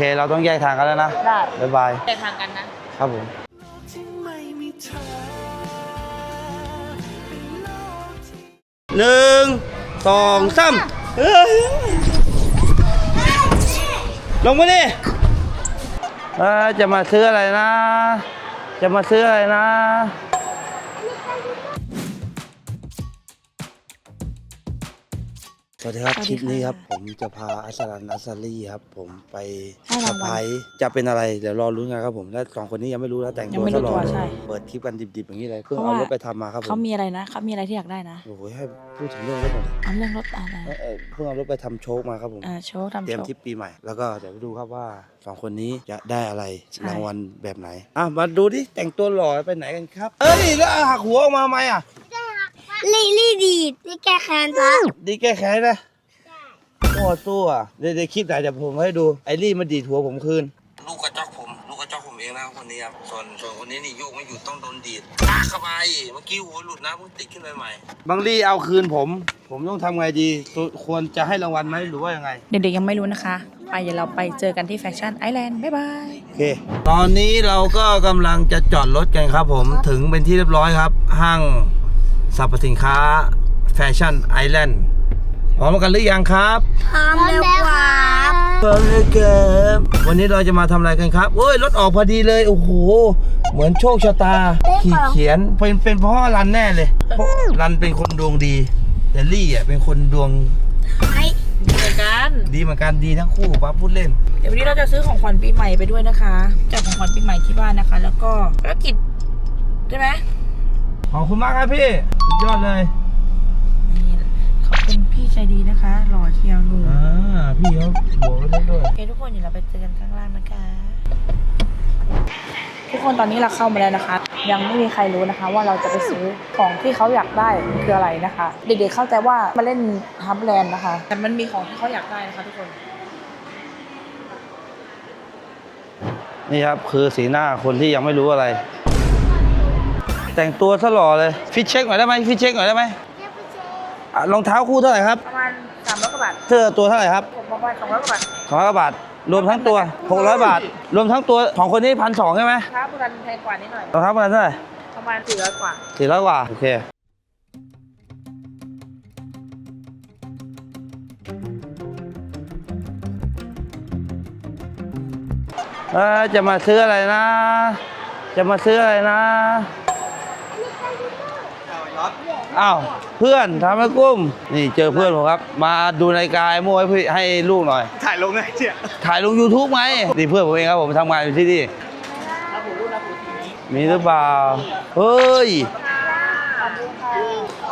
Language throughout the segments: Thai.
เค เราต้องแยกทางกันแล้วนะ ได้ บ๊ายบาย แยกทางกันนะ ครับผมหนึ่งสองสามเฮ้ยลงมาดิเอ้ยจะมาซื้ออะไรนะ จะมาซื้ออะไรนะ สวัสดีครับสวัสคดีลิปนี้ค่ะครับ ผมจะพาอัสรันอัสรีครับ ผมไปให้สะรางวัลพายจะเป็นอะไรเดี๋ยวรอรุ้นกันครับผมและสองคนนี้ยังไม่รู้นะแต่งยัตัวงไม่รู้ตลอดตัวใช่เปิดคลิปกันดิบๆอย่างนี้เลยเพิ่งเพเอาราะว่า รถไปทำมาครับผเขามมีอะไรนะเขามีอะไรที่อยากได้นะโอ้โหให้พูดถึงเรื่องรถก่อนดิเอาเรื่องรถอะไรเอ้ยเอ้ยเพิ่งเอารถไปทำโชคมาครับผม อ่าโชว์ทำเตรียมโชว์ทริปปีใหม่แล้วก็เดี๋ยวไปดูครับว่าสองคนนี้จะได้อะไรใช่ รางวัลแบบไหนอะมาดูดิแต่งตัวหล่อไปไหนกันครับ เอ้ยแล้วหักหัวออกมาทำไมอะ ลี่ลี่ดีดนี่แก้แค้นพระดีแก้แค้นนะโอ้สู้อะเดี๋ยวเดี๋ยวคลิปไหนเดี๋ยวผมให้ดู ไอ้รี่มาดีดหัวผมคืน ลูกกระจอกผม ลูกกระจอกผมเองนะคนนี้ครับ ส่วนส่วนคนนี้นี่โยกไม่อยู่ต้องโดนดีดลากเข้าไป เมื่อกี้หัวหลุดนะเพิ่งติดขึ้นใหม่ๆบางรี่เอาคืนผม ผมต้องทำไงดีควรจะให้รางวัลไหมหรือว่ายังไง เด็กๆยังไม่รู้นะคะ ไปเดี๋ยวเราไปเจอกันที่แฟชั่นไอแลนด์บ๊ายบาย โอเค ตอนนี้เราก็กำลังจะจอดรถกันครับผม ถึงเป็นที่เรียบร้อยครับ ห้าง สรรพสินค้าแฟชั่นไอแลนด์พร้อมกันหรือยังครับพร้อมแล้วครับพร้อมแล้วครับวันนี้เราจะมาทำอะไรกันครับโอ้ยรถออกพอดีเลยโอ้โหเหมือนโชคชะตา ขีดเขียนเป็นเป็นเพราะว่ารันแน่เลยเพราะรันเป็นคนดวงดีแต่ลี่อะเป็นคนดวงไอ้เหมือนกันดีเหมือนกันดีทั้งคู่ป้าพูดเล่น เดี๋ยววันนี้เราจะซื้อของขวัญปีใหม่ไปด้วยนะคะจากของขวัญปีใหม่ที่บ้านนะคะ แล้วก็ภารกิจใช่ไหม ขอบคุณมากครับพี่สุดยอดเลยนี่ขอบคุณพี่ใจดีนะคะหล่อเชียวหนูอ่าพี่เขาบอกไว้ได้ด้วยโอเคทุกคนเดี๋ยวเราไปเจอกันข้างล่างนะคะ ทุกคนตอนนี้เราเข้ามาแล้วนะคะ ยังไม่มีใครรู้นะคะ ว่าเราจะไปซื้อของที่เขาอยากได้คืออะไรนะคะ เด็กๆเข้าใจว่ามาเล่นฮับแลนด์นะคะ แต่มันมีของที่เขาอยากได้นะคะทุกคน นี่ครับคือสีหน้าคนที่ยังไม่รู้อะไร แต่งตัวซะหล่อเลยฟิตเช็คหน่อยได้ไหมฟิตเช็คหน่อยได้ไหมอะรองเท้าคู่เท่าไหร่ครับ ประมาณสามร้อยกว่าบาทเสื้อตัวเท่าไหร่ครับผมประมาณสองร้อยกว่าบาทสองร้อยบาท รวมทั้งตัวหกร้อยบาท รวมทั้งตัวของคนนี้พันสองใช่ไหมค้าประกันแพงกว่านิดหน่อย รองเท้าประมาณเท่าไหร่ประมาณสี่ร้อยกว่า สี่ร้อยกว่า โอเค เอ้ยจะมาซื้ออะไรนะ จะมาซื้ออะไรนะ อ้าวเพื่อนทำให้กุ้ม นี่เจอเพื่อนผมครับ มาดูนาฬิกาไอ้โม่ให้พี่ให้ลูกหน่อย ถ่ายลงไงเนี่ยถ่ายลง YouTube ไหมนี่เพื่อนผมเองครับผมทำงานอยู่ที่นี่มีหรือเปล่า เฮ้ย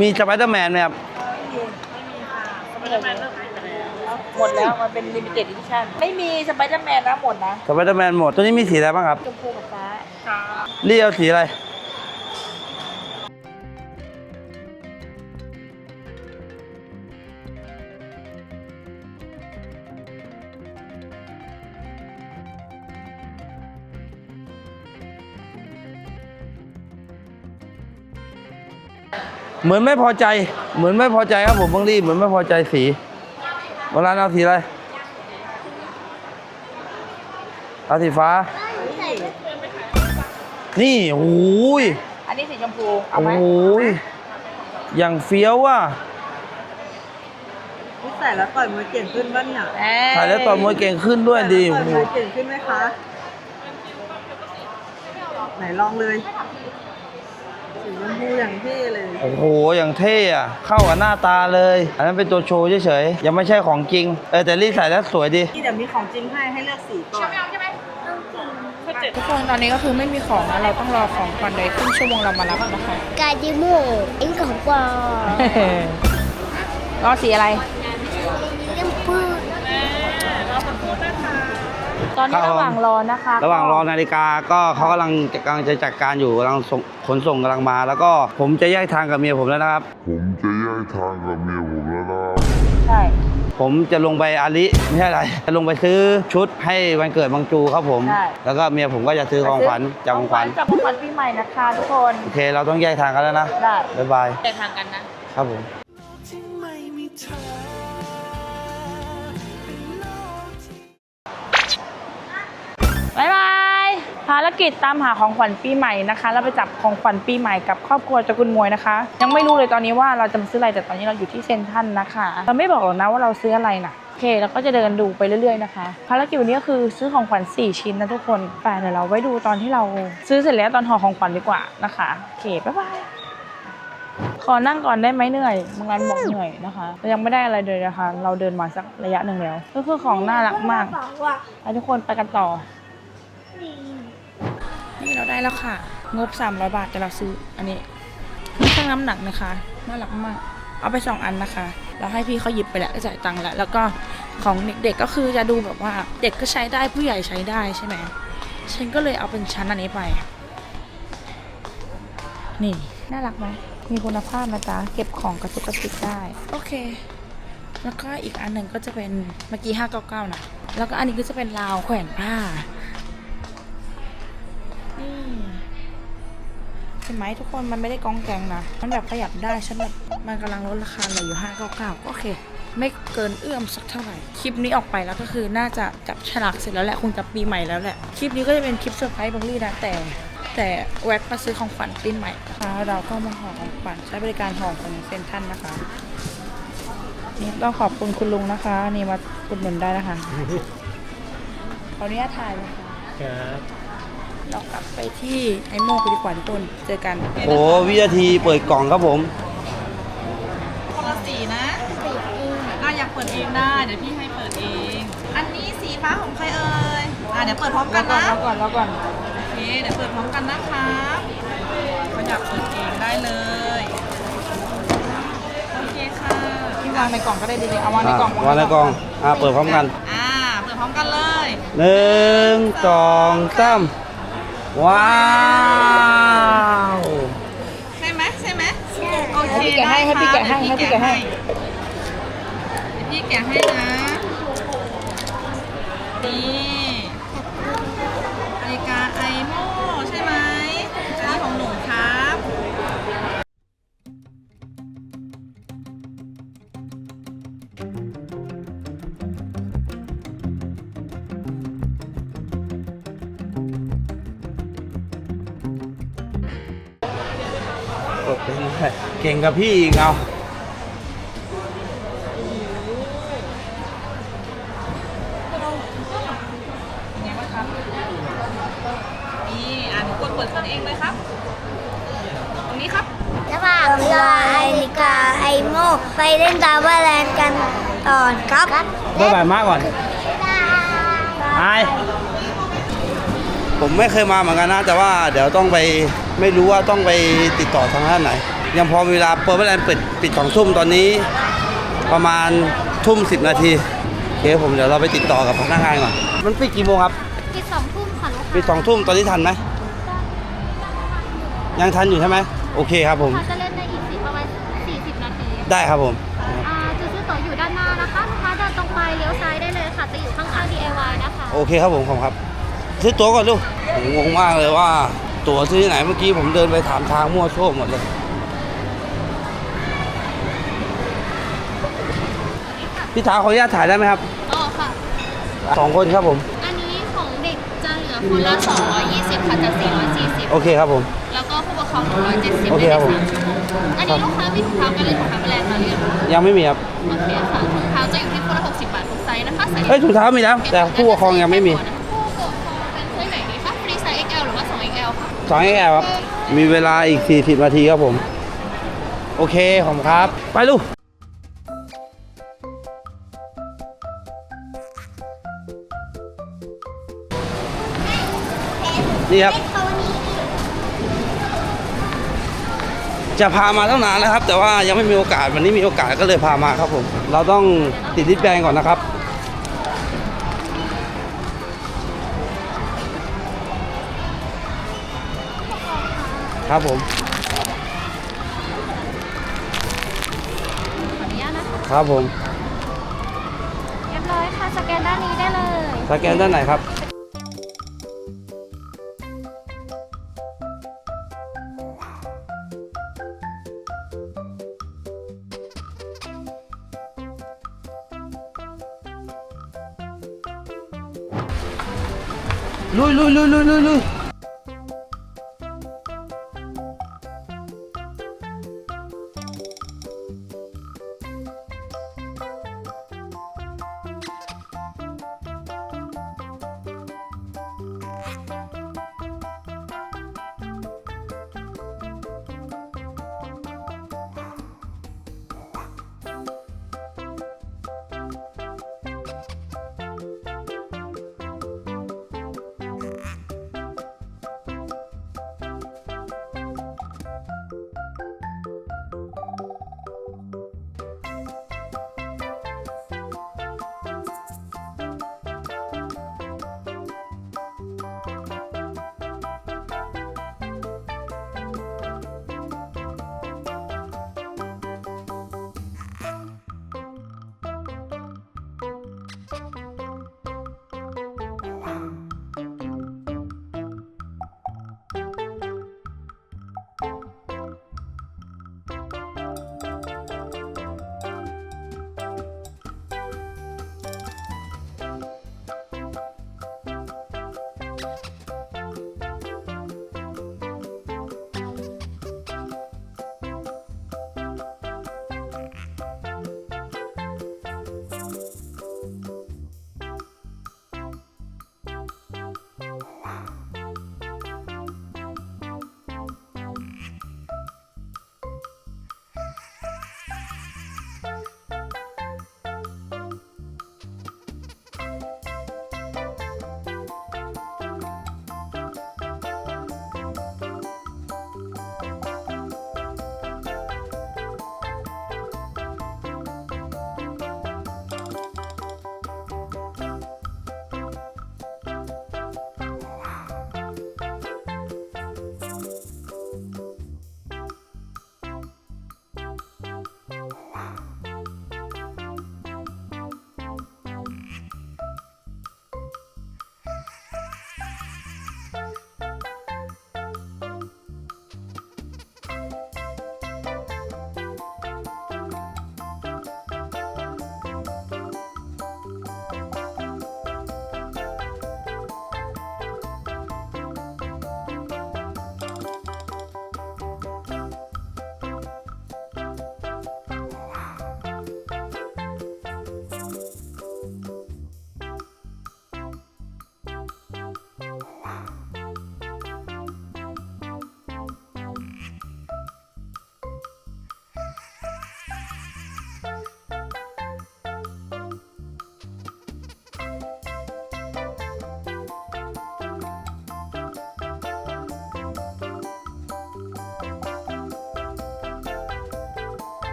มีสไปเดอร์แมนไหมครับ หมดแล้วมันเป็นลิมิเต็ดดิชั่นไม่มีสไปเดอร์แมนนะหมดนะสไปเดอร์แมนหมด ตัวนี้มีสีอะไรบ้างครับ ชมพูกับฟ้า เรียวสีอะไร เหมือนไม่พอใจ เหมือนไม่พอใจครับผมบางรีเหมือนไม่พอใจสีบางร้านเอาสีอะไรเอาสีฟ้า นี่โอ้ยอันนี้สีชมพูเอาโอ้ไหมโหอย่างเฟี้ยวว่ะนี่ใส่แล้วต่อยมวยเก่งขึ้นบ้างเนี่ยเอ้ถ่ายแล้วต่อยมวยเก่งขึ้นด้วยดีต่โอ้อยโหมวยเก่งขึ้นไหมคะ ไหนลองเลย สีชมพูอย่างเท่เลยโอ้โหอย่างเท่อะเข้ากับหน้าตาเลย อันนั้นเป็นตัวโชว์เฉยๆยังไม่ใช่ของจริงเออแต่รีดใส่แล้วสวยดีนี่เดี๋ยวมีของจริงให้ให้เลือกสีก่อนทุกคนตอนนี้ก็คือไม่มีของนะเราต้องรอของก่อนเลยครึ่งชั่วโมงเรามารับนะคะกาจิโม่เอ็งของปลอมรอสีอะไร เล่มปืน ตอนนี้ครับระหว่างรอนะคะระหว่างรอนาฬิกาก็เขากำลังกำลังจะจัดการอยู่กำลังส่งขนส่งกำลังมา แล้วก็ผมจะแยกทางกับเมียผมแล้วนะครับ ผมจะแยกทางกับเมียผมแล้วนะใช่ผมจะลงไปอาลิไม่ใช่อะไรจะลงไปซื้อชุดให้วันเกิดบางจูครับผมแล้วก็เมียผมก็จะซื้อของขวัญจากของขวัญจากของขวัญปีใหม่นะคะทุกคนโอเค เราต้องแยกทางกันแล้วนะได้บ๊ายบายแยกทางกันนะ ครับผมารกิจตามหาของขวัญปีใหม่นะคะ เราไปจับของขวัญปีใหม่กับครอบครัวตระกุลมวยนะคะ ยังไม่รู้เลยตอนนี้ว่าเราจะมาซื้ออะไรแต่ตอนนี้เราอยู่ที่เซนทรันนะคะ เราไม่บอกหรอกนะว่าเราซื้ออะไรนะโอเคเราก็จะเดินดูไปเรื่อยๆนะคะ ภารกิจวันนี้ก็คือซื้อของขวัญ4 ชิ้นนะทุกคนแต่เดี๋ยวเราไว้ดูตอนที่เราซื้อเสร็จแล้วตอนห่อของขวัญดีกว่านะคะโอเคบ๊ายบายขอนั่งก่อนได้ไหมเหนื่อยบางร้านบอกเหนื่อยนะคะเรายังไม่ได้อะไรเลยนะคะ เราเดินมาสักระยะหนึ่งแล้ว ก็คือของน่ารักมากบอกว่าไปทุกคนไปกันต่อ นี่เราได้แล้วค่ะ งบ 300 บาทแต่เราซื้อ อันนี้นี่ช่างน้ำหนักนะคะน่ารักมาก เอาไป 2 อันนะคะ เราให้พี่เขาหยิบไปแล้วจ่ายตังค์แล้ว แล้วก็ของเด็กๆก็คือจะดูแบบว่าเด็กก็ใช้ได้ผู้ใหญ่ใช้ได้ใช่ไหมฉันก็เลยเอาเป็นชั้นอันนี้ไป นี่ น่ารักไหมมีคุณภาพนะจ๊ะ เก็บของกระจุกกระติกได้ โอเค แล้วก็อีกอันหนึ่งก็จะเป็นเมื่อกี้599นะ แล้วก็อันนี้ก็จะเป็นราวแขวนผ้า เห็นไหมทุกคนมันไม่ได้กองแกงนะ มันแบบขยับได้ฉันแบบมันกำลังลดราคาเหลืออยู่599โอเค ไม่เกินเอื้อมสักเท่าไหร่ คลิปนี้ออกไปแล้วก็คือน่าจะจับฉลากเสร็จแล้วแหละคงจะปีใหม่แล้วแหละ คลิปนี้ก็จะเป็นคลิปเซอร์ไพรส์บังลี่นะแต่แต่แวะมาซื้อของขวัญปีใหม่นะคะเราก็มาห่อของขวัญใช้บริการห่อของเซนทรันนะคะ นี่ต้องขอบคุณคุณลุงนะคะ นี่มาอุดหนุนได้นะคะขออนุญาตถ่ายนะคะครับ เรากลับไปที่ไอโมกดีกว่าทุกคนเจอกันโอ้วินาทีเปิดกล่องครับผม คนละสีนะอะอยากเปิดเองได้เดี๋ยวพี่ให้เปิดเอง อันนี้สีฟ้าของใครเอ่ยอะเดี๋ยวเปิดพร้อมกันนะแล้วก่อนแล้วก่อนโอเคเดี๋ยวเปิดพร้อมกันนะครับก็อยากเปิดเองได้เลยโอเคค่ะพี่วางในกล่องก็ได้ดีเลยเอาวางในกล่องวางในกล่องอ่าเปิดพร้อมกัน อ่าเปิดพร้อมกันเลยหนึ่งสองสาม ว้าวใช่ไหมใช่ไหมโอเคให้พี่แกะให้ให้พี่แกะให้ให้พี่แกะให้เดี๋ยวพี่แกะให้นะนี่ เรื่อยเก่งกับพี่อีกเอาเป็นไงบ้างครับนี่อ่านกดเปิดเครื่องเองเลยครับ ตรงนี้ครับระหว่างรอไอริกาไอโมไปเล่นดาวแลนด์กันต่อครับบ๊ายบายมากก่อนไอผมไม่เคยมาเหมือนกันนะ แต่ว่าเดี๋ยวต้องไป ไม่รู้ว่าต้องไปติดต่อทางด้านไหน ยังพอมีเวลาเปิดเวลาปิดปิดสองทุ่มตอนนี้ ประมาณทุ่มสิบนาทีโอเคผมเดี๋ยวเราไปติดต่อกับพนักงานก่อนมันปิดกี่โมงครับที่สองทุ่มค่ะลูกปิดสองทุ่มตอนนี้ทันไหมยังทันอยู่ใช่ไหมโอเคครับผมเขาจะเล่นได้อีกสิประมาณ40นาทีได้ครับผมอ่าจุดซื้อตั๋วอยู่ด้านหน้านะคะลูกค้าเดินตรงไปเลี้ยวซ้ายได้เลยค่ะจะอยู่ข้างๆ DIY นะคะโอเคครับผมขอบคุณครับ ซื้อตั๋วก่อนลูกผมงงมากเลยว่า ตั๋วซื้อที่ไหนเมื่อกี้ผมเดินไปถามทางมั่วโชวหมดเลยพี่ถาขออนุญาตถ่ายได้ไหมครับอ๋อค่ะ สองคนครับผม อันนี้ของเด็กจะเหลือคนละ220ค่ะจาก440 โอเคครับผม แล้วก็ผู้ปกครอง170โอเคครับผมไม่ได้สามชั่วโมงอันนี้ลูกค้ามีถุงเท้าการเล่นของทางแบรนด์มาหรือยังยังไม่มีครับโอเคค่ะถุงเท้าจะอยู่ที่คนละ60 บาททุกไซส์นะคะใส่เฮ้ยถุงเท้ามีแล้ว แต่ผู้ปกครองยังไม่มี สองแอลครับ มีเวลาอีก 40 นาทีครับผม โอเคขอบคุณครับ ไปลูกนี่ครับ จะพามาตั้งนานแล้วครับ แต่ว่ายังไม่มีโอกาสวันนี้มีโอกาสก็เลยพามาครับผม เราต้องติดดิสแบนก่อนนะครับ ครับผมขออนุญาตนะคะครับผมเรียบร้อยค่ะสแกนด้านนี้ได้เลยสแกนด้านไหนครับ ลุยลุยลุยลุยลุยลุย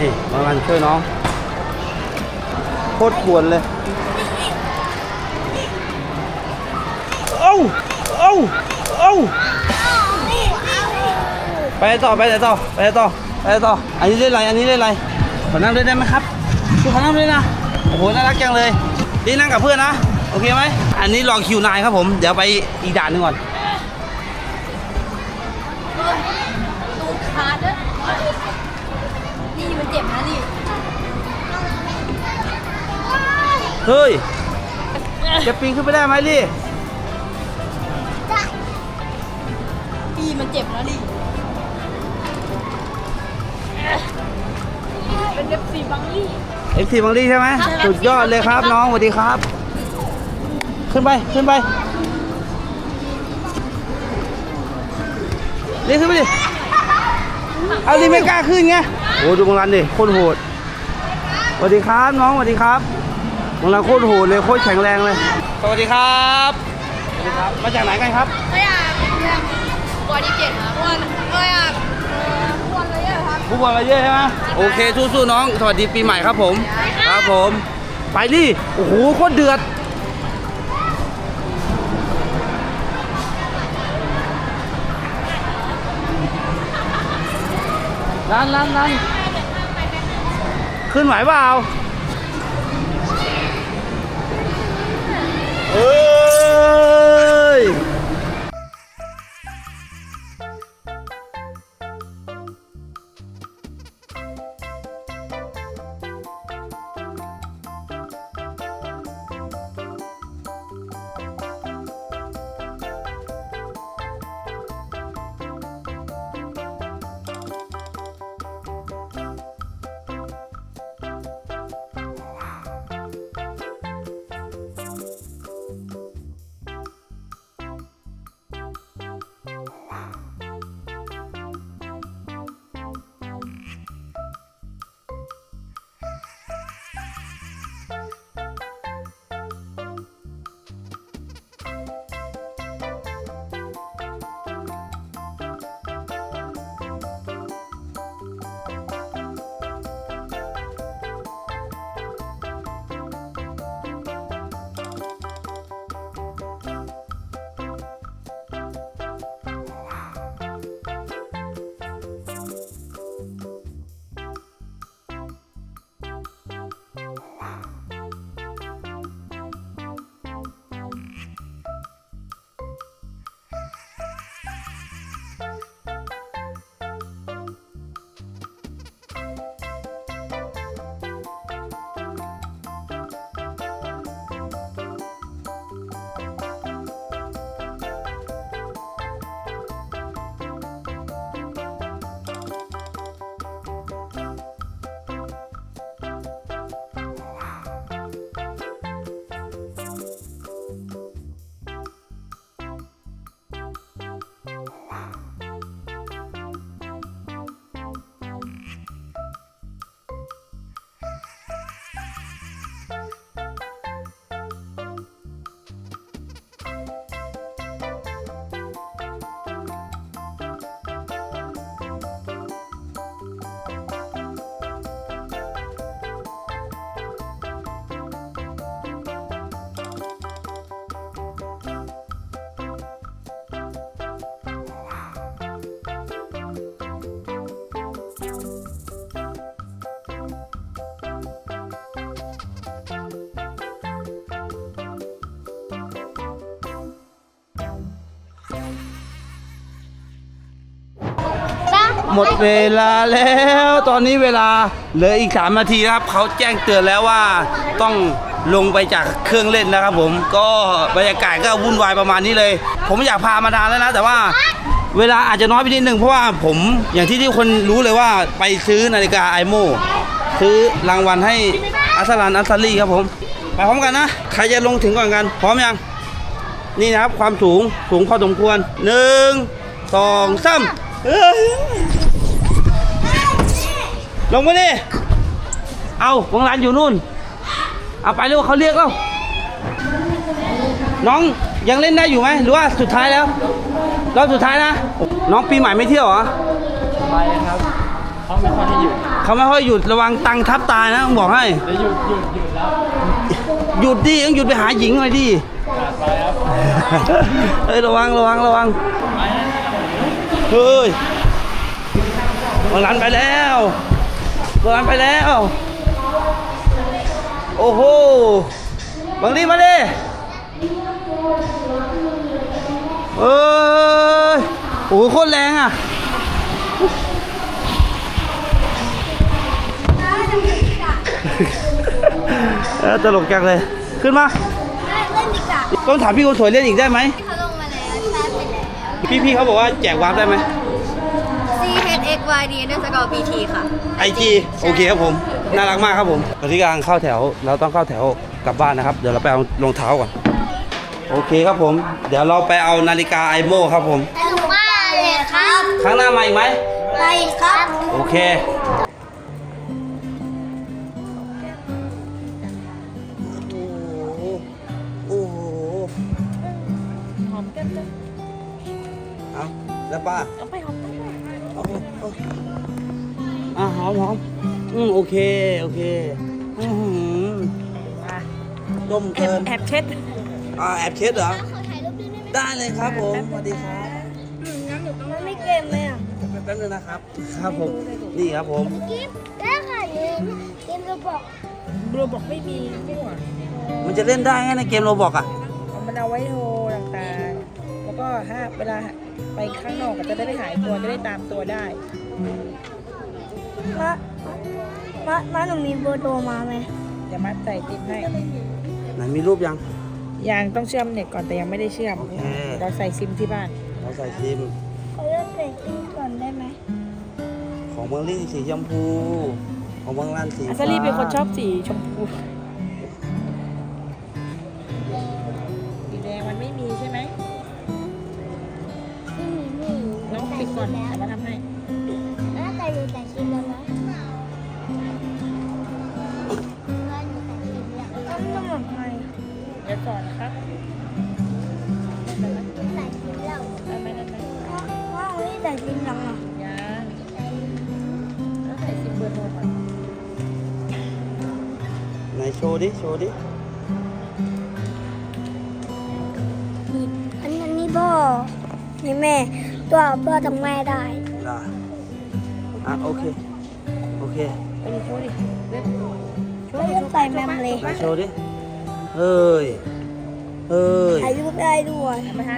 นี่บางรันช่วยน้องโคตรปวดเลยเอ้าเอ้าเอ้าไปไหนต่อไปไหนต่อไปต่อไปต่ออันนี้เล่นอะไรอันนี้เล่นอะไรขอนั่งด้วยได้ไหมครับช่วยขอนั่งด้วยนะโอ้โหน่ารักจังเลยนี่นั่งกับเพื่อนนะโอเคไหมอันนี้รอคิวนายครับผมเดี๋ยวไปอีกด่านหนึ่งก่อน เฮ้ยจะปีนขึ้นไปได้ไหมลี่พี่มันเจ็บนะนี่เป็นเล็บสีบังลี่เอ็กซีบังลี่ใช่ไหมสุดยอดเลยครับน้องสวัสดีครับ ขึ้นไปขึ้นไปลี่ขึ้นไปดิเอาลี่ไม่กล้าขึ้นไงโอ้ดูบังรันดิโคตรโหดสวัสดีครับน้องสวัสดีครับ บังรันโคตรโหดเลยโคตรแข็งแรงเลย สวัสดีครับสวัสดีครับ มาจากไหนกันครับก็อยากวันที่เจ็ดครับวันก็อยากวันเลยอะครับ ผู้บอลเราเยอะใช่ไหมโอเคสู้ๆน้อง สวัสดีปีใหม่ครับผม ครับผม ไปดิโอ้โหโคตรเดือดรันรันรันขึ้นไหวเปล่า เหมดเวลาแล้ว ตอนนี้เวลาเหลืออีก 3 นาทีนะครับ เขาแจ้งเตือนแล้วว่าต้องลงไปจากเครื่องเล่นนะครับผมก็บรรยากาศก็วุ่นวายประมาณนี้เลย ผมอยากพามานานแล้วนะ แต่ว่าเวลาอาจจะน้อยไปนิดนึงเพราะว่าผมอย่างที่ที่คนรู้เลยว่าไปซื้อนาฬิกาไอโมซื้อรางวัลให้อัสลันอัสซารีครับผม ไปพร้อมกันนะ ใครจะลงถึงก่อนกัน พร้อมยัง นี่นะครับความสูงสูงพอสมควรหนึ่งสองสาม ลงมาดิ เอาวงร้านอยู่นู่น เอาไปเร็วเขาเรียกแล้ว น้องยังเล่นได้อยู่ไหม หรือว่าสุดท้ายแล้ว รอบสุดท้ายนะ น้องปีใหม่ไม่เที่ยวเหรอ ไปครับเขาไม่ค่อยให้อยู่เขาไม่ค่อยหยุดระวังตังทับตายนะผมบอกให้หยุดดิต้องหยุดไปหาหญิงหน่อยดิเฮ้ยระวังระวังระวัง เฮ้ยบอลันไปแล้ว บอลันไปแล้ว โอ้โห บังดีมาดิเอ้ยโอ้โหโคตรแรงอะเออตลกจังเลย ขึ้นมาเล่นดีกว่าต้องถามพี่คนสวยเล่นอีกได้ไหมเขาลงมาแล้วแชร์ไปแล้วพี่พี่เขาบอกว่าแจกวาร์ปได้ไหม C H X Y D ด้วยสกอร์ B T ค่ะ ไอจีโอเคครับผม น่ารักมากครับผมตอนที่กำลังเข้าแถว เราต้องเข้าแถวกลับบ้านนะครับ เดี๋ยวเราไปเอารองเท้าก่อน โอเคครับผม เดี๋ยวเราไปเอานาฬิกาไอโมครับผม สนุกมากเลยครับ ครั้งหน้ามาอีกไหม ไปครับ โอเค เค โอเคอือหือมาต้มแอเกิบนแอบเช็ดอ่าแอบเช็ดเหรอ ขอถ่ายรูปด้วยได้ไหมได้เลยครับผมสวัสดีครับ มันไม่เก็บเลยอะแป๊บนึงนะครับ ครับผม นี่ครับผม กิฟได้ค่ะเกมเกมเราบอกบลูบอกไม่มีมั่วมันจะเล่นได้ไงในเกมโรบอกอะ เอามันเอาไว้โทรต่างๆ แล้วก็ถ้าเวลาไปข้างนอกก็จะได้ไม่หายตัวจะได้ตามตัวได้มา มามาหนูมีเบอร์โทรมาไหมเดี๋ยวมัดใส่ติมให้ไหนมีรูปยังยังต้องเชื่อมเน็ตก่อนแต่ยังไม่ได้เชื่อม โอเค เราใส่ซิมที่บ้าน เราใส่ซิมเขาเลือกเด็กกินก่อนได้ไหมของเมืองลี่สีชมพู ของเมืองลันสีอัสลีเป็นคนชอบสีชมพู ดิโชว์ดินี่อันนั้นนี่พ่อนี่แม่ ตัวพ่อทำแม่ได้ได้อะโอเค โอเคไปดิโชว์ดิเว็บไม่ต้องใส่แมมเลยไหนโชว์ดิ เฮ้ย เฮ้ย ถ่ายรูปได้ด้วยมาหา